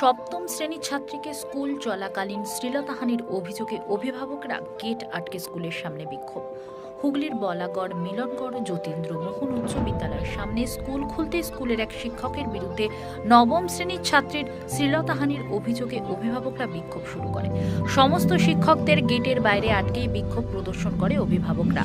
সপ্তম শ্রেণির ছাত্রীকে স্কুল চলাকালীন শ্লীলতাহানির অভিযোগে অভিভাবকরা গেট আটকে স্কুলের সামনে বিক্ষোভ। হুগলির বলাগড়, মিলনগড়, যতীন্দ্র মোহন উচ্চ বিদ্যালয়ের সামনে স্কুল খুলতে স্কুলের এক শিক্ষকের বিরুদ্ধে নবম শ্রেণির ছাত্রীর শ্লীলতাহানির অভিযোগে অভিভাবকরা বিক্ষোভ শুরু করে। সমস্ত শিক্ষকদের গেটের বাইরে আটকেই বিক্ষোভ প্রদর্শন করে অভিভাবকরা।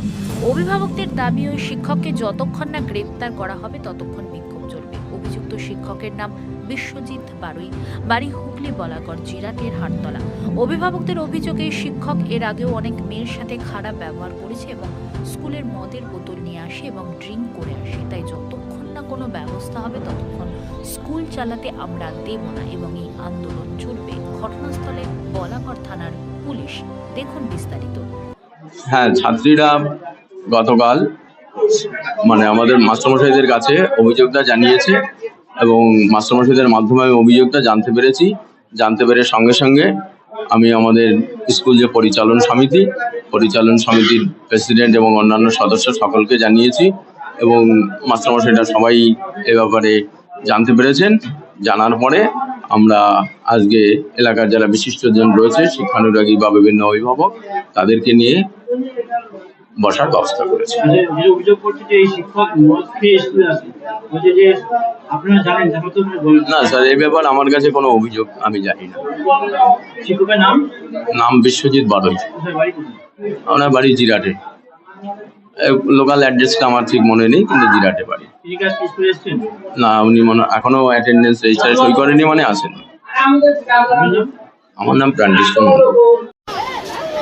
অভিভাবকদের দাবি, ওই শিক্ষককে যতক্ষণ না গ্রেপ্তার করা হবে, ততক্ষণ বিক্ষোভ চলবে। অভিযুক্ত শিক্ষকের নাম বিশ্বজিৎ বারুই, বাড়ি হুগলি বলাগড় জিরাটের হাটতলা। অভিভাবকদের অভিযোগে শিক্ষক এর আগেও অনেক মেয়ের সাথে খারাপ ব্যবহার করেছে এবং স্কুলের মদের বোতল নিয়ে আসে এবং ড্রিঙ্ক করে আসে। তাই যতক্ষণ না কোনো ব্যবস্থা হবে, ততক্ষণ স্কুল চালাতে আমরা দেব না এবং এই আন্দোলন চলবে। ঘটনাস্থলে বলাগড় থানার পুলিশ। দেখুন বিস্তারিত। হ্যাঁ ছাত্রীরা গতকাল মানে আমাদের মাস্টারমশাইদের কাছে অভিযোগটা জানিয়েছে। এবং মাস্টারমশাইদের মাধ্যমে আমি অভিযোগটা জানতে পেরেছি। জানতে পেরে সঙ্গে সঙ্গে আমি আমাদের স্কুল যে পরিচালন সমিতি, পরিচালন সমিতির প্রেসিডেন্ট এবং অন্যান্য সদস্য সকলকে জানিয়েছি এবং মাস্টারমশাইরা সবাই এ ব্যাপারে জানতে পেরেছেন। জানার পরে আমরা আজকে এলাকার যারা বিশিষ্টজন রয়েছে, শিক্ষানুরাগী বা বিভিন্ন অভিভাবক, তাদেরকে নিয়ে বসার ব্যবস্থা করেছি। অভিযোগ যে এই শিক্ষক যে আপনারা জানেন না স্যার এই ব্যাপার আমার কাছে কোনো অভিযোগ আমি জানি না। শিক্ষকের নাম? নাম বিশ্বজিৎ বাদল। কোথায়? বাড়ি জিরাটে। লোকাল অ্যাড্রেসটা আমার ঠিক মনে নেই কিন্তু জিরাটে বাড়ি। না উনি মনে এখনও অ্যাটেন্ডেন্স রেজিস্টারে সই করেনি মানে আসেন আপনার আমার নাম প্রাণকৃষ্ণ মন্ডল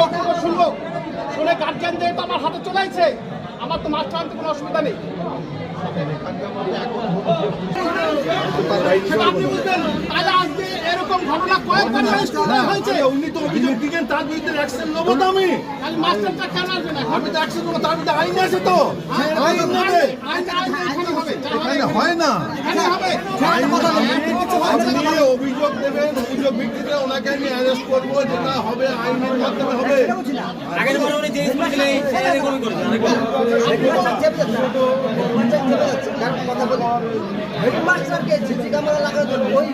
বক্তব্য শুনব শুনে গার্জিয়ানদের তো আমার হাতে চলে আসছে আমার তো মাস্টার আনতে কোনো অসুবিধা নেই সেটা আপনি বুঝবেন তাহলে আজকে এরকম ঘটনা কয়েকবার স্কুলে হয়েছে উনি তো অভিযোগ দিকেন তার বিরুদ্ধে অ্যাকশন নেব তো আমি তাহলে মাস্টারটা কেন আসবে না আমি তো অ্যাকশন নেব তার বিরুদ্ধে আইন আছে তো আইন নেবে আইন আইন এখানে হবে। যা হবে এখানে হয় না এখানে হবে। আইন আপনি অভিযোগ দেবেন অভিযোগ ভিত্তিতে ওনাকে আমি অ্যারেস্ট করব যেটা হবে। আইনের মাধ্যমে হবে। হেডমাস্টারকে সিসি ক্যামেরা লাগানোর জন্য ওই